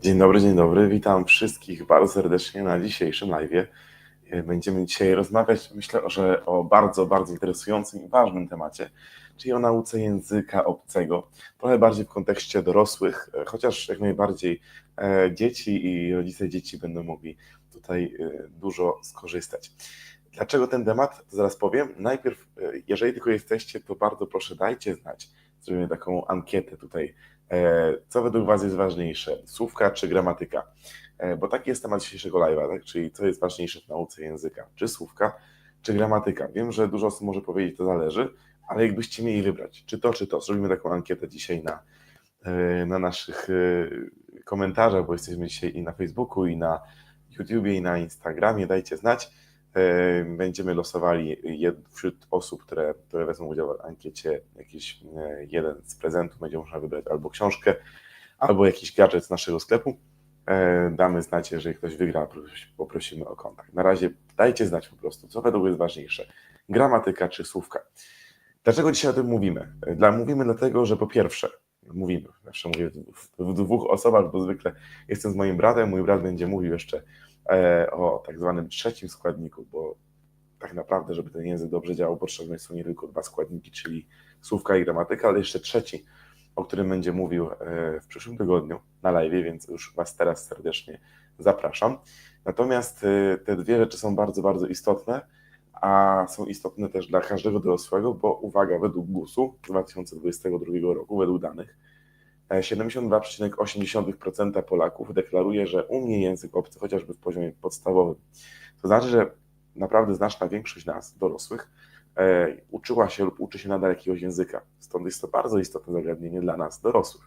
Dzień dobry, dzień dobry. Witam wszystkich bardzo serdecznie na dzisiejszym live. Będziemy dzisiaj rozmawiać, myślę, że o bardzo, bardzo interesującym i ważnym temacie, czyli o nauce języka obcego. Trochę bardziej w kontekście dorosłych, chociaż jak najbardziej e, dzieci i rodzice dzieci będą mogli tutaj e, dużo skorzystać. Dlaczego ten temat? Zaraz powiem. Najpierw, e, jeżeli tylko jesteście, to bardzo proszę dajcie znać. Zrobimy taką ankietę tutaj E, co według Was jest ważniejsze, słówka czy gramatyka? E, bo taki jest temat dzisiejszego live'a, tak? czyli co jest ważniejsze w nauce języka, czy słówka, czy gramatyka. Wiem, że dużo osób może powiedzieć, to zależy, ale jakbyście mieli wybrać, czy to, czy to, zrobimy taką ankietę dzisiaj na, e, na naszych komentarzach, bo jesteśmy dzisiaj i na Facebooku, i na YouTubie, i na Instagramie, dajcie znać. E, będziemy losowali wśród osób, które, które wezmą udział w ankiecie, jakiś e, jeden z prezentów. Będzie można wybrać albo książkę, albo jakiś gadżet z naszego sklepu. E, damy znać, jeżeli ktoś wygra, poprosimy o kontakt. Na razie dajcie znać po prostu, co według jest ważniejsze, gramatyka czy słówka. Dlaczego dzisiaj o tym mówimy? Dla, mówimy dlatego, że po pierwsze, mówimy, zawsze mówię w, w dwóch osobach, bo zwykle jestem z moim bratem, mój brat będzie mówił jeszcze E, o tak zwanym trzecim składniku, bo tak naprawdę, żeby ten język dobrze działał, potrzebne są nie tylko dwa składniki, czyli słówka i gramatyka, ale jeszcze trzeci, o którym będzie mówił e, w przyszłym tygodniu na live, więc już Was teraz serdecznie zapraszam. Natomiast e, te dwie rzeczy są bardzo, bardzo istotne, a są istotne też dla każdego dorosłego, bo uwaga, według GUS-u 2022 roku, według danych, 72,8% Polaków deklaruje, że umie język obcy, chociażby w poziomie podstawowym. To znaczy, że naprawdę znaczna większość nas, dorosłych, e, uczyła się lub uczy się nadal jakiegoś języka. Stąd jest to bardzo istotne zagadnienie dla nas, dorosłych.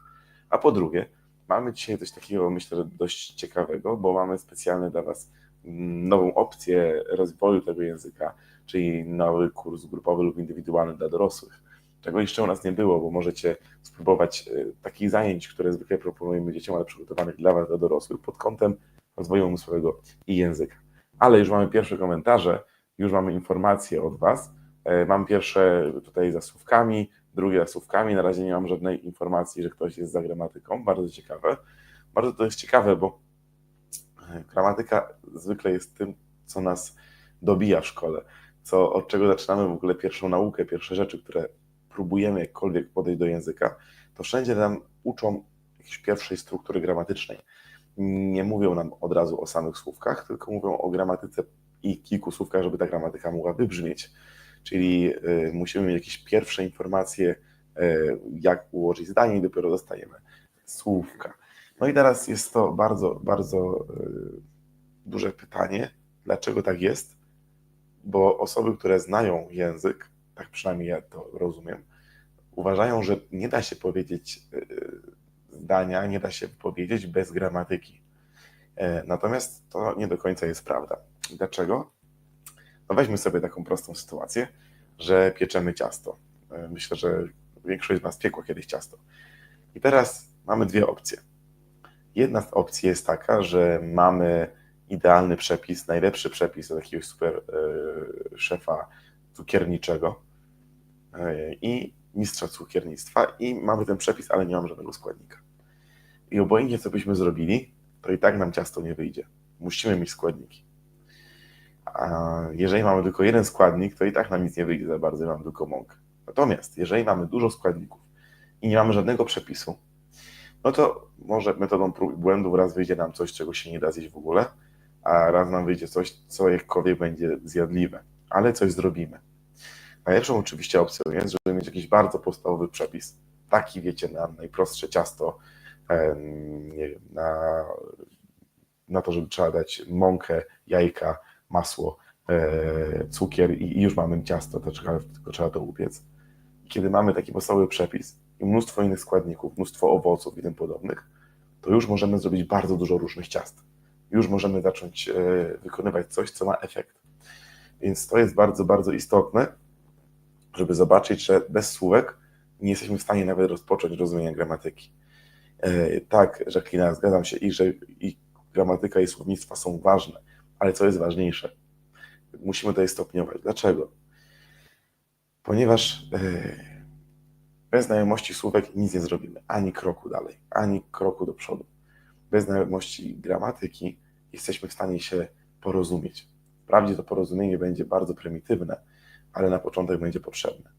A po drugie, mamy dzisiaj coś takiego, myślę, że dość ciekawego, bo mamy specjalny dla Was nową opcję rozwoju tego języka, czyli nowy kurs grupowy lub indywidualny dla dorosłych czego jeszcze u nas nie było, bo możecie spróbować y, takich zajęć, które zwykle proponujemy dzieciom, ale przygotowanych dla Was, dla dorosłych, pod kątem rozwoju umysłowego i języka. Ale już mamy pierwsze komentarze, już mamy informacje od Was. E, mam pierwsze tutaj zasłówkami, drugie zasłówkami. Na razie nie mam żadnej informacji, że ktoś jest za gramatyką. Bardzo ciekawe. Bardzo to jest ciekawe, bo e, gramatyka zwykle jest tym, co nas dobija w szkole, co, od czego zaczynamy w ogóle pierwszą naukę, pierwsze rzeczy, które próbujemy jakkolwiek podejść do języka, to wszędzie nam uczą jakiejś pierwszej struktury gramatycznej. Nie mówią nam od razu o samych słówkach, tylko mówią o gramatyce i kilku słówkach, żeby ta gramatyka mogła wybrzmieć. Czyli y, musimy mieć jakieś pierwsze informacje, y, jak ułożyć zdanie i dopiero dostajemy słówka. No i teraz jest to bardzo, bardzo y, duże pytanie, dlaczego tak jest, bo osoby, które znają język, tak przynajmniej ja to rozumiem, uważają, że nie da się powiedzieć e, zdania, nie da się powiedzieć bez gramatyki. E, natomiast to nie do końca jest prawda. Dlaczego? No weźmy sobie taką prostą sytuację, że pieczemy ciasto. E, myślę, że większość z Was piekła kiedyś ciasto. I teraz mamy dwie opcje. Jedna z opcji jest taka, że mamy idealny przepis, najlepszy przepis od jakiegoś super szefa cukierniczego e, i mistrza cukiernictwa i mamy ten przepis, ale nie mamy żadnego składnika. I obojętnie co byśmy zrobili, to i tak nam ciasto nie wyjdzie. Musimy mieć składniki. A jeżeli mamy tylko jeden składnik, to i tak nam nic nie wyjdzie za bardzo, mamy tylko mąkę. Natomiast jeżeli mamy dużo składników i nie mamy żadnego przepisu, no to może metodą prób i błędów raz wyjdzie nam coś, czego się nie da zjeść w ogóle, a raz nam wyjdzie coś, co jakkolwiek będzie zjadliwe, ale coś zrobimy. Najlepszą oczywiście opcją jest, żeby mieć jakiś bardzo podstawowy przepis. Taki, wiecie, na najprostsze ciasto, nie wiem, na, na to, żeby trzeba dać mąkę, jajka, masło, e, cukier i, już mamy ciasto, to trzeba, tylko trzeba to upiec. Kiedy mamy taki podstawowy przepis i mnóstwo innych składników, mnóstwo owoców i tym podobnych, to już możemy zrobić bardzo dużo różnych ciast. Już możemy zacząć e, wykonywać coś, co ma efekt. Więc to jest bardzo, bardzo istotne, żeby zobaczyć, że bez słówek nie jesteśmy w stanie nawet rozpocząć rozumienia gramatyki. E, tak, Jacqueline, zgadzam się i że i gramatyka i słownictwa są ważne, ale co jest ważniejsze? Musimy to stopniować. Dlaczego? Ponieważ e, bez znajomości słówek nic nie zrobimy, ani kroku dalej, ani kroku do przodu. bez znajomości gramatyki jesteśmy w stanie się porozumieć. Wprawdzie to porozumienie będzie bardzo prymitywne, ale na początek będzie potrzebne.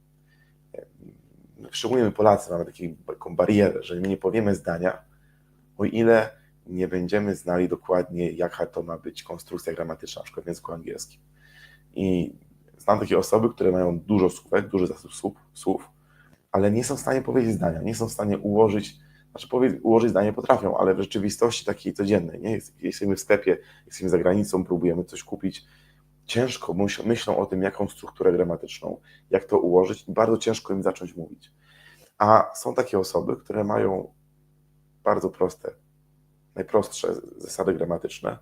Szczególnie my Polacy mamy taką barierę, że my nie powiemy zdania, o ile nie będziemy znali dokładnie, jaka to ma być konstrukcja gramatyczna, na przykład w języku angielskim. I znam takie osoby, które mają dużo słówek, duży zasób słów, słów, ale nie są w stanie powiedzieć zdania, nie są w stanie ułożyć, znaczy ułożyć zdanie potrafią, ale w rzeczywistości takiej codziennej, nie? Jesteśmy w sklepie, jesteśmy za granicą, próbujemy coś kupić, ciężko myślą o tym, jaką strukturę gramatyczną, jak to ułożyć i bardzo ciężko im zacząć mówić. A są takie osoby, które mają bardzo proste, najprostsze zasady gramatyczne,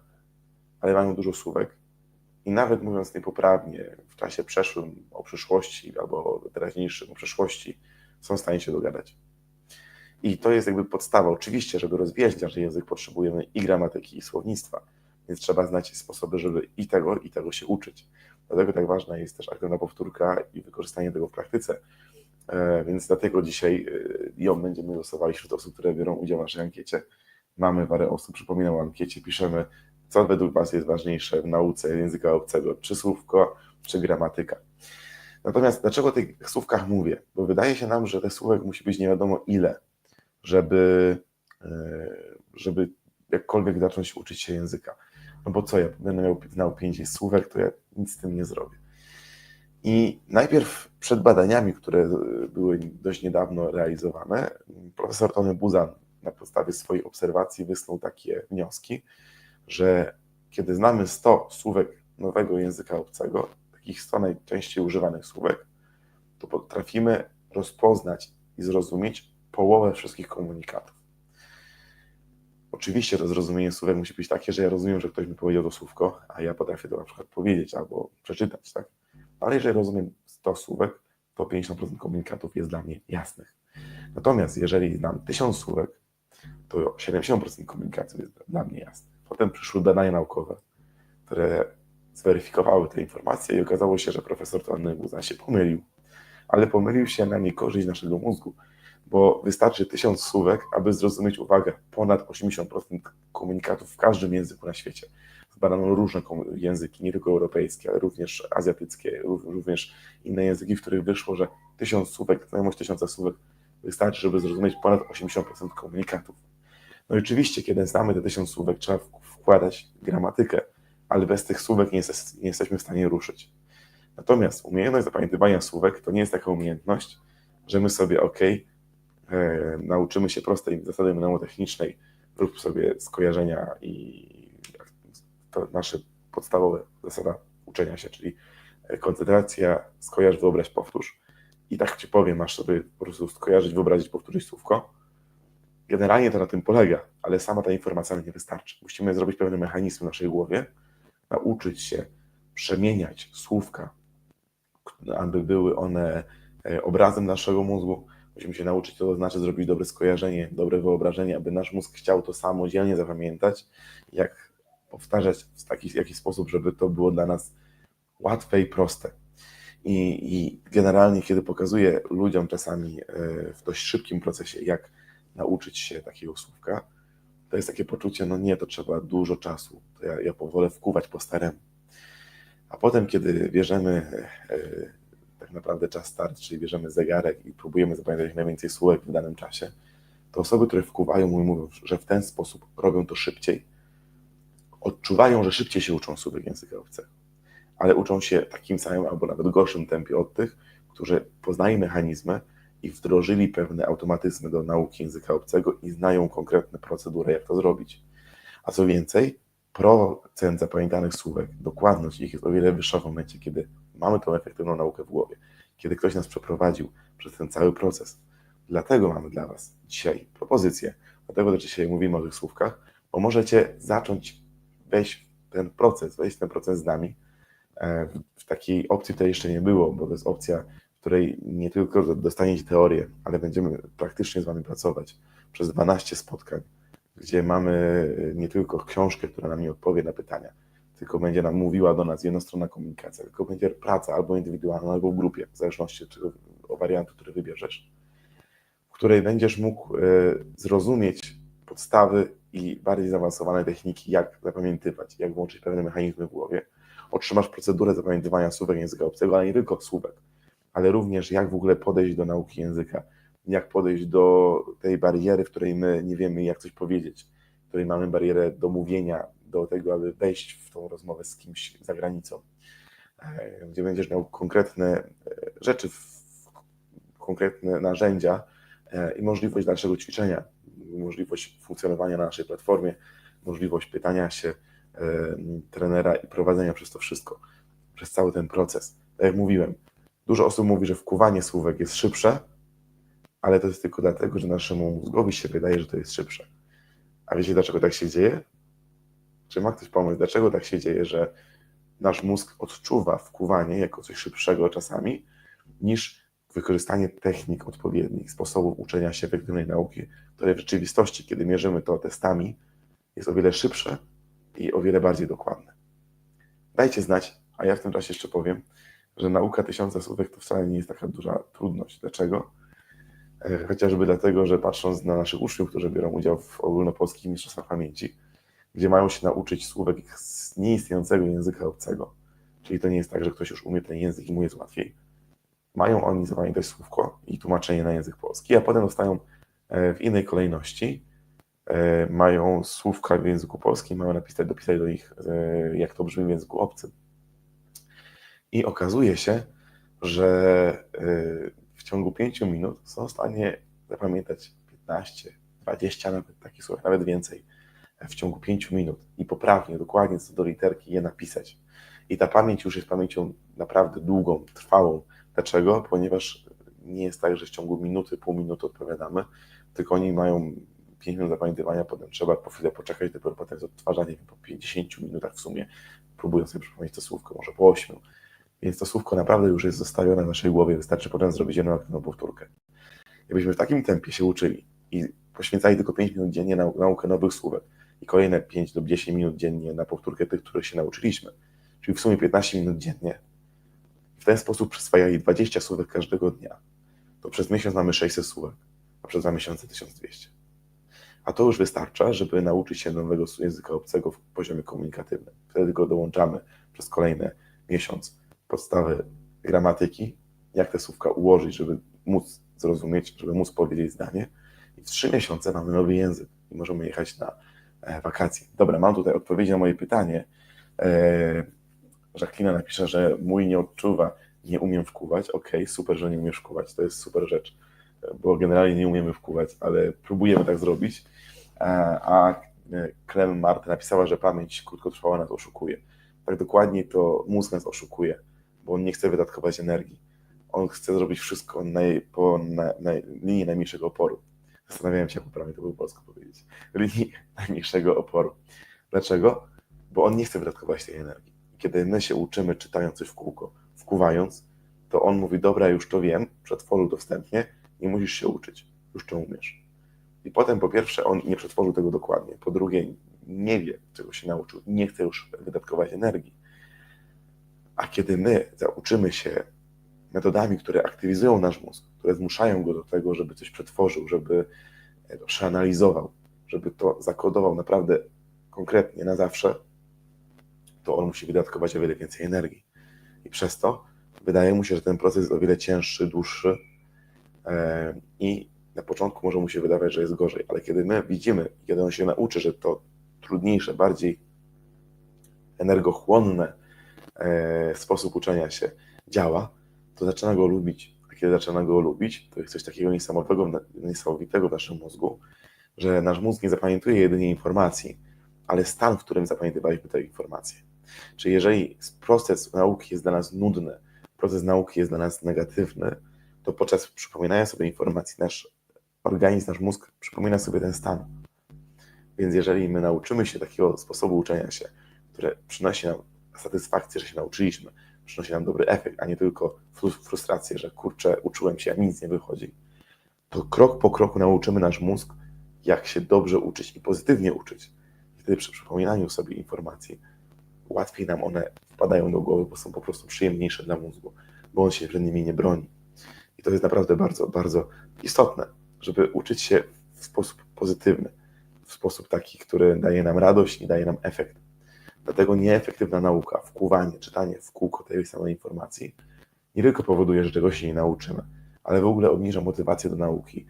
ale mają dużo słówek i nawet mówiąc niepoprawnie w czasie przeszłym o przyszłości albo teraźniejszym o przeszłości, są w stanie się dogadać. I to jest jakby podstawa. Oczywiście, żeby rozwijać nasz język, potrzebujemy i gramatyki, i słownictwa, więc trzeba znać sposoby, żeby i tego, i tego się uczyć. Dlatego tak ważna jest też aktywna powtórka i wykorzystanie tego w praktyce. E, więc dlatego dzisiaj e, ją będziemy losowali wśród osób, które biorą udział w naszej ankiecie. Mamy parę osób, przypominam o ankiecie, piszemy, co według Was jest ważniejsze w nauce języka obcego, czy słówko, czy gramatyka. Natomiast dlaczego o tych słówkach mówię? Bo wydaje się nam, że tych słówek musi być nie wiadomo ile, żeby, e, żeby jakkolwiek zacząć uczyć się języka. No bo co, ja będę miał znał pięć słówek, to ja nic z tym nie zrobię. I najpierw przed badaniami, które były dość niedawno realizowane, profesor Tony Buzan na podstawie swojej obserwacji wysnuł takie wnioski, że kiedy znamy 100 słówek nowego języka obcego, takich 100 najczęściej używanych słówek, to potrafimy rozpoznać i zrozumieć połowę wszystkich komunikatów. Oczywiście zrozumienie słówek musi być takie, że ja rozumiem, że ktoś mi powiedział to słówko, a ja potrafię to na przykład powiedzieć albo przeczytać, tak? Ale jeżeli rozumiem 100 słówek, to 50% komunikatów jest dla mnie jasnych. Natomiast jeżeli znam 1000 słówek, to 70% komunikacji jest dla mnie jasnych. Potem przyszły badania naukowe, które zweryfikowały te informacje i okazało się, że profesor Tony Buzan się pomylił. Ale pomylił się na niekorzyść naszego mózgu, bo wystarczy 1000 słówek, aby zrozumieć, uwagę, ponad 80% komunikatów w każdym języku na świecie. Zbadano różne języki, nie tylko europejskie, ale również azjatyckie, również inne języki, w których wyszło, że 1000 słówek, znajomość 1000 słówek wystarczy, żeby zrozumieć ponad 80% komunikatów. No i oczywiście, kiedy znamy te 1000 słówek, trzeba wkładać gramatykę, ale bez tych słówek nie, jest, nie jesteśmy w stanie ruszyć. Natomiast umiejętność zapamiętywania słówek to nie jest taka umiejętność, że my sobie, ok, nauczymy się prostej zasady mnemotechnicznej, rób sobie skojarzenia i to nasze podstawowe zasada uczenia się, czyli koncentracja, skojarz, wyobraź, powtórz. I tak Ci powiem, masz sobie po prostu skojarzyć, wyobrazić, powtórzyć słówko. Generalnie to na tym polega, ale sama ta informacja nie wystarczy. Musimy zrobić pewne mechanizmy w naszej głowie, nauczyć się przemieniać słówka, aby były one e, obrazem naszego mózgu. Musimy się nauczyć, co to znaczy zrobić dobre skojarzenie, dobre wyobrażenie, aby nasz mózg chciał to samodzielnie zapamiętać, jak powtarzać w taki jakiś sposób, żeby to było dla nas łatwe i proste. I, I, generalnie, kiedy pokazuję ludziom czasami e, w dość szybkim procesie, jak nauczyć się takiego słówka, to jest takie poczucie, no nie, to trzeba dużo czasu, to ja, ja powolę wkuwać po staremu. A potem, kiedy bierzemy e, tak naprawdę czas start, czyli bierzemy zegarek i próbujemy zapamiętać jak najwięcej słówek w danym czasie, to osoby, które wkuwają, mówią, że w ten sposób robią to szybciej, odczuwają, że szybciej się uczą słówek języka obcego, ale uczą się takim samym albo nawet gorszym tempie od tych, którzy poznali mechanizmy i wdrożyli pewne automatyzmy do nauki języka obcego i znają konkretne procedury, jak to zrobić. A co więcej, procent zapamiętanych słówek, dokładność ich jest o wiele wyższa w momencie, kiedy mamy tą efektywną naukę w głowie, kiedy ktoś nas przeprowadził przez ten cały proces. Dlatego mamy dla Was dzisiaj propozycję, dlatego też dzisiaj mówimy o tych słówkach, bo możecie zacząć wejść w ten proces, wejść w ten proces z nami. E, w takiej opcji tutaj jeszcze nie było, bo to jest opcja, w której nie tylko dostaniecie teorię, ale będziemy praktycznie z Wami pracować przez 12 spotkań, gdzie mamy nie tylko książkę, która nam odpowie na pytania, tylko będzie nam mówiła do nas jednostronna komunikacja, tylko będzie praca albo indywidualna, albo w grupie, w zależności od wariantu, który wybierzesz, w której będziesz mógł e, zrozumieć podstawy i bardziej zaawansowane techniki, jak zapamiętywać, jak włączyć pewne mechanizmy w głowie. Otrzymasz procedurę zapamiętywania słówek języka obcego, ale nie tylko słówek, ale również jak w ogóle podejść do nauki języka, jak podejść do tej bariery, w której my nie wiemy, jak coś powiedzieć, w której mamy barierę do mówienia, do tego, aby wejść w tą rozmowę z kimś za granicą, e, gdzie będziesz miał konkretne e, rzeczy, konkretne narzędzia e, i możliwość dalszego ćwiczenia, możliwość funkcjonowania na naszej platformie, możliwość pytania się trenera i prowadzenia przez to wszystko, przez cały ten proces. Tak jak mówiłem, dużo osób mówi, że wkuwanie słówek jest szybsze, ale to jest tylko dlatego, że naszemu mózgowi się wydaje, że to jest szybsze. A wiecie, dlaczego tak się dzieje? Czy ma ktoś pomysł, dlaczego tak się dzieje, że nasz mózg odczuwa wkuwanie jako coś szybszego czasami, niż wykorzystanie technik odpowiednich, sposobów uczenia się efektywnej nauki, które w rzeczywistości, kiedy mierzymy to testami, jest o wiele szybsze i o wiele bardziej dokładne. Dajcie znać, a ja w tym czasie jeszcze powiem, że nauka tysiąca słówek to wcale nie jest taka duża trudność. Dlaczego? E, chociażby dlatego, że patrząc na naszych uczniów, którzy biorą udział w ogólnopolskich mistrzostwach pamięci, gdzie mają się nauczyć słówek z nieistniejącego języka obcego, czyli to nie jest tak, że ktoś już umie ten język i mu jest łatwiej. Mają oni zapamiętać słówko i tłumaczenie na język polski, a potem dostają e, w innej kolejności, e, mają słówka w języku polskim, mają napisać, dopisać do nich, jak to brzmi w języku obcym. I okazuje się, że w ciągu 5 minut są w stanie zapamiętać 15, 20 nawet takich słów, nawet więcej w ciągu 5 minut i poprawnie, dokładnie co do literki je napisać. I ta pamięć już jest pamięcią naprawdę długą, trwałą. Dlaczego? Ponieważ nie jest tak, że w ciągu minuty, pół minuty odpowiadamy, tylko oni mają 5 minut zapamiętywania, potem trzeba po chwilę poczekać, dopiero potem jest odtwarzanie po 50 minutach w sumie, próbują sobie przypomnieć to słówko, może po 8 więc to słówko naprawdę już jest zostawione w naszej głowie, wystarczy potem zrobić jedną aktywną powtórkę. Jakbyśmy w takim tempie się uczyli i poświęcali tylko 5 minut dziennie na naukę nowych słówek i kolejne 5 lub 10 minut dziennie na powtórkę tych, których się nauczyliśmy, czyli w sumie 15 minut dziennie, w ten sposób przyswajali 20 słówek każdego dnia, to przez miesiąc mamy 600 słówek, a przez dwa miesiące 1200. A to już wystarcza, żeby nauczyć się nowego języka obcego w poziomie komunikatywnym. Wtedy go dołączamy przez kolejny miesiąc podstawy gramatyki, jak te słówka ułożyć, żeby móc zrozumieć, żeby móc powiedzieć zdanie. I w trzy miesiące mamy nowy język i możemy jechać na wakacje. Dobra, mam tutaj odpowiedzi na moje pytanie. E, Jacqueline napisze, że mój nie odczuwa, nie umiem wkuwać. Ok, super, że nie umiesz wkuwać, to jest super rzecz, bo generalnie nie umiemy wkuwać, ale próbujemy tak zrobić. E, a Clem Marta napisała, że pamięć krótkotrwała nas oszukuje. Tak dokładnie to mózg nas oszukuje bo on nie chce wydatkować energii. On chce zrobić wszystko na, po na, na linii najmniejszego oporu. Zastanawiałem się, jak poprawnie to było polsko powiedzieć. Linii najmniejszego oporu. Dlaczego? Bo on nie chce wydatkować tej energii. Kiedy my się uczymy, czytając coś w kółko, wkuwając, to on mówi, dobra, już to wiem, przetworzył to wstępnie, nie musisz się uczyć, już to umiesz. I potem po pierwsze on nie przetworzył tego dokładnie, po drugie nie wie, czego się nauczył nie chce już wydatkować energii. A kiedy my zauczymy się metodami, które aktywizują nasz mózg, które zmuszają go do tego, żeby coś przetworzył, żeby to przeanalizował, żeby to zakodował naprawdę konkretnie na zawsze, to on musi wydatkować o wiele więcej energii. I przez to wydaje mu się, że ten proces jest o wiele cięższy, dłuższy e, i na początku może mu się wydawać, że jest gorzej, ale kiedy my widzimy, kiedy on się nauczy, że to trudniejsze, bardziej energochłonne, E, sposób uczenia się działa, to zaczyna go lubić. A kiedy zaczyna go lubić, to jest coś takiego niesamowitego, w naszym mózgu, że nasz mózg nie zapamiętuje jedynie informacji, ale stan, w którym zapamiętywaliśmy te informacje. Czyli jeżeli proces nauki jest dla nas nudny, proces nauki jest dla nas negatywny, to podczas przypominania sobie informacji nasz organizm, nasz mózg przypomina sobie ten stan. Więc jeżeli my nauczymy się takiego sposobu uczenia się, które przynosi nam satysfakcję, że się nauczyliśmy, przynosi nam dobry efekt, a nie tylko frustrację, że kurczę, uczyłem się, a nic nie wychodzi, to krok po kroku nauczymy nasz mózg, jak się dobrze uczyć i pozytywnie uczyć. I wtedy przy przypominaniu sobie informacji łatwiej nam one wpadają do głowy, bo są po prostu przyjemniejsze dla mózgu, bo on się przed nimi nie broni. I to jest naprawdę bardzo, bardzo istotne, żeby uczyć się w sposób pozytywny, w sposób taki, który daje nam radość i daje nam efekt. Dlatego nieefektywna nauka, wkuwanie, czytanie w kółko tej samej informacji nie tylko powoduje, że czegoś się nie nauczymy, ale w ogóle obniża motywację do nauki,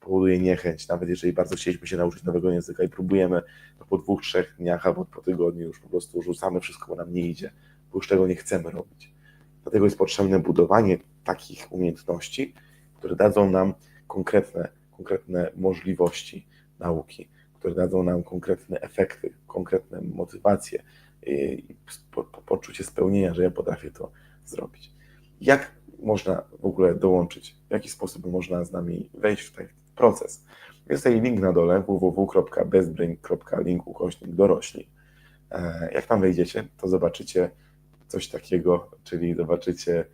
powoduje niechęć, nawet jeżeli bardzo chcieliśmy się nauczyć nowego języka i próbujemy, to po dwóch, trzech dniach albo po tygodniu już po prostu rzucamy wszystko, bo nam nie idzie, bo już tego nie chcemy robić. Dlatego jest potrzebne budowanie takich umiejętności, które dadzą nam konkretne, konkretne możliwości nauki, które dadzą nam konkretne efekty, konkretne motywacje i po, po, poczucie spełnienia, że ja potrafię to zrobić. Jak można w ogóle dołączyć? W jaki sposób można z nami wejść w ten proces? Jest tutaj link na dole www.bestbrain.link ukośnik dorośli. E, Jak tam wejdziecie, to zobaczycie coś takiego, czyli zobaczycie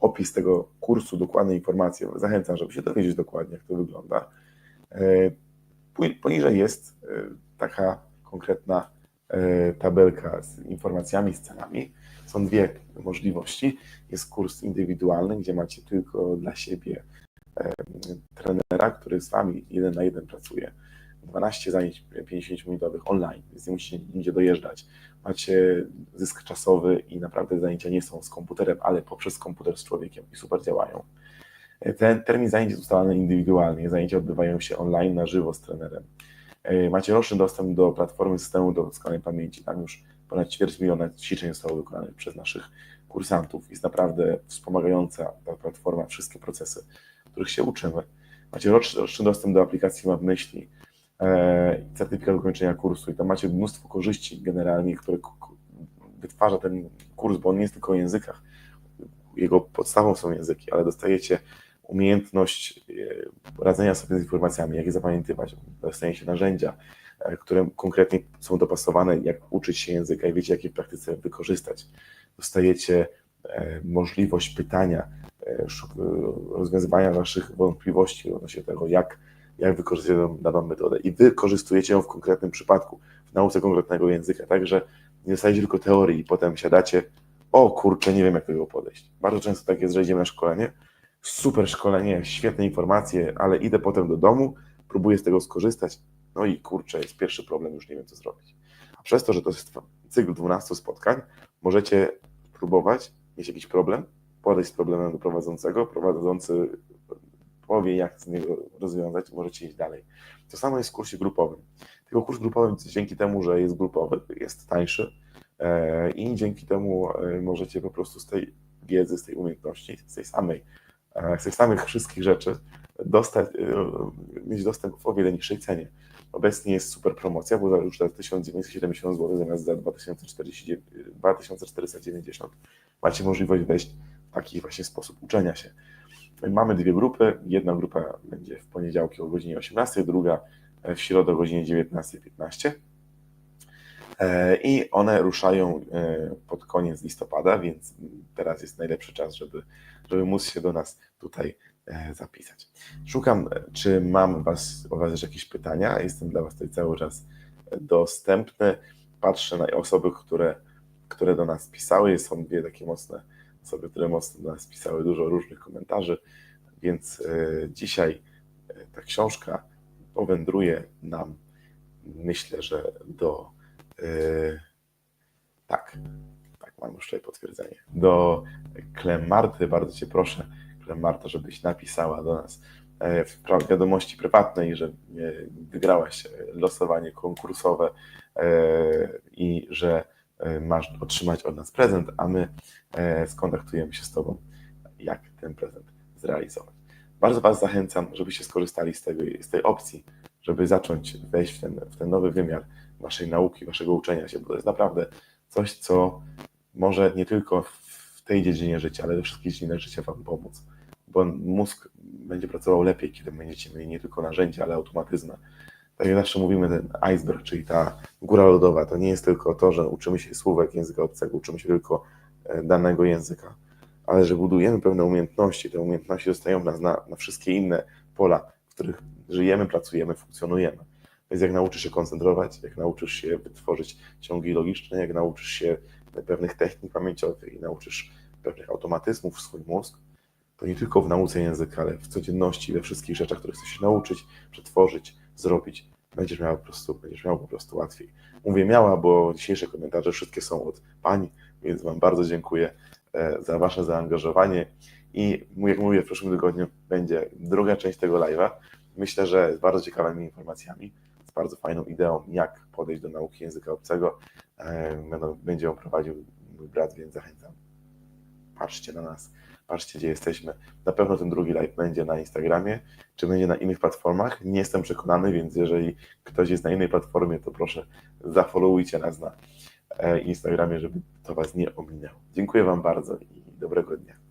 opis tego kursu, dokładne informacje. Zachęcam, żeby się dowiedzieć dokładnie, jak to wygląda. Poniżej jest e, taka konkretna e, tabelka z informacjami, z cenami. Są dwie możliwości. Jest kurs indywidualny, gdzie macie tylko dla siebie e, trenera, który z Wami jeden na jeden pracuje. 12 zajęć 50-minutowych online, więc nie musicie nigdzie dojeżdżać. Macie zysk czasowy i naprawdę zajęcia nie są z komputerem, ale poprzez komputer z człowiekiem i super działają. Ten termin zajęć jest ustalany indywidualnie. Zajęcia odbywają się online, na żywo z trenerem. Macie roczny dostęp do platformy systemu do doskonałej pamięci. Tam już ponad ćwierć miliona ćwiczeń zostało wykonanych przez naszych kursantów. Jest naprawdę wspomagająca ta platforma wszystkie procesy, których się uczymy. Macie roczny, roczny dostęp do aplikacji Map Myśli, e, certyfikat ukończenia kursu i tam macie mnóstwo korzyści generalnie, które wytwarza ten kurs, bo on nie jest tylko o językach. Jego podstawą są języki, ale dostajecie umiejętność e, radzenia sobie z informacjami, jak je zapamiętywać, dostajecie narzędzia, e, które konkretnie są dopasowane, jak uczyć się języka i wiecie, jak je w praktyce wykorzystać. Dostajecie e, możliwość pytania, rozwiązywania waszych wątpliwości odnośnie tego, jak, jak wykorzystać daną metodę i wykorzystujecie ją w konkretnym przypadku, w nauce konkretnego języka, także nie dostajecie tylko teorii i potem siadacie, o kurczę, nie wiem jak do tego podejść. Bardzo często tak jest, że idziemy na szkolenie, super szkolenie, świetne informacje, ale idę potem do domu, próbuję z tego skorzystać, no i kurczę, jest pierwszy problem, już nie wiem co zrobić. A przez to, że to jest cykl 12 spotkań, możecie próbować, mieć jakiś problem, podejść z problemem do prowadzącego, prowadzący powie, jak z niego rozwiązać, możecie iść dalej. To samo jest w kursie grupowym. Tylko kurs grupowy dzięki temu, że jest grupowy, jest tańszy e, i dzięki temu e, możecie po prostu z tej wiedzy, z tej umiejętności, z tej samej z tych samych wszystkich rzeczy dostać, mieć dostęp w o wiele niższej cenie. Obecnie jest super promocja, bo już za 1970 zł zamiast za 2490 macie możliwość wejść w taki właśnie sposób uczenia się. Mamy dwie grupy. Jedna grupa będzie w poniedziałki o godzinie 18, druga w środę o godzinie 19.15. I one ruszają pod koniec listopada, więc teraz jest najlepszy czas, żeby, żeby móc się do nas tutaj zapisać. Szukam, czy mam was, o Was jeszcze jakieś pytania. Jestem dla Was tutaj cały czas dostępny. Patrzę na osoby, które, które do nas pisały. Są dwie takie mocne osoby, które mocno do nas pisały, dużo różnych komentarzy, więc dzisiaj ta książka powędruje nam, myślę, że do tak, tak, mam już tutaj potwierdzenie. Do Klemarty, bardzo Cię proszę, Klemarta, żebyś napisała do nas w wiadomości prywatnej, że wygrałaś losowanie konkursowe i że masz otrzymać od nas prezent, a my skontaktujemy się z Tobą, jak ten prezent zrealizować. Bardzo Was zachęcam, żebyście skorzystali z, tego, z tej opcji, żeby zacząć wejść w ten, w ten nowy wymiar waszej nauki, waszego uczenia się, bo to jest naprawdę coś, co może nie tylko w tej dziedzinie życia, ale we wszystkich dziedzinach życia wam pomóc. Bo mózg będzie pracował lepiej, kiedy będziecie mieli nie tylko narzędzia, ale automatyzmy. Tak jak zawsze mówimy, ten iceberg, czyli ta góra lodowa, to nie jest tylko to, że uczymy się słówek języka obcego, uczymy się tylko danego języka, ale że budujemy pewne umiejętności. Te umiejętności dostają nas na, na wszystkie inne pola, w których żyjemy, pracujemy, funkcjonujemy. Więc jak nauczysz się koncentrować, jak nauczysz się wytworzyć ciągi logiczne, jak nauczysz się pewnych technik pamięciowych i nauczysz pewnych automatyzmów w swój mózg, to nie tylko w nauce języka, ale w codzienności, we wszystkich rzeczach, które chcesz się nauczyć, przetworzyć, zrobić, będziesz miała po prostu, będziesz miała po prostu łatwiej. Mówię miała, bo dzisiejsze komentarze wszystkie są od Pani, więc Wam bardzo dziękuję e, za Wasze zaangażowanie i jak mówię, w przyszłym tygodniu będzie druga część tego live'a. Myślę, że z bardzo ciekawymi informacjami, bardzo fajną ideą, jak podejść do nauki języka obcego. Będzie ją prowadził mój brat, więc zachęcam. Patrzcie na nas, patrzcie gdzie jesteśmy. Na pewno ten drugi live będzie na Instagramie, czy będzie na innych platformach. Nie jestem przekonany, więc jeżeli ktoś jest na innej platformie, to proszę zafollowujcie nas na e, Instagramie, żeby to Was nie ominęło. Dziękuję Wam bardzo i dobrego dnia.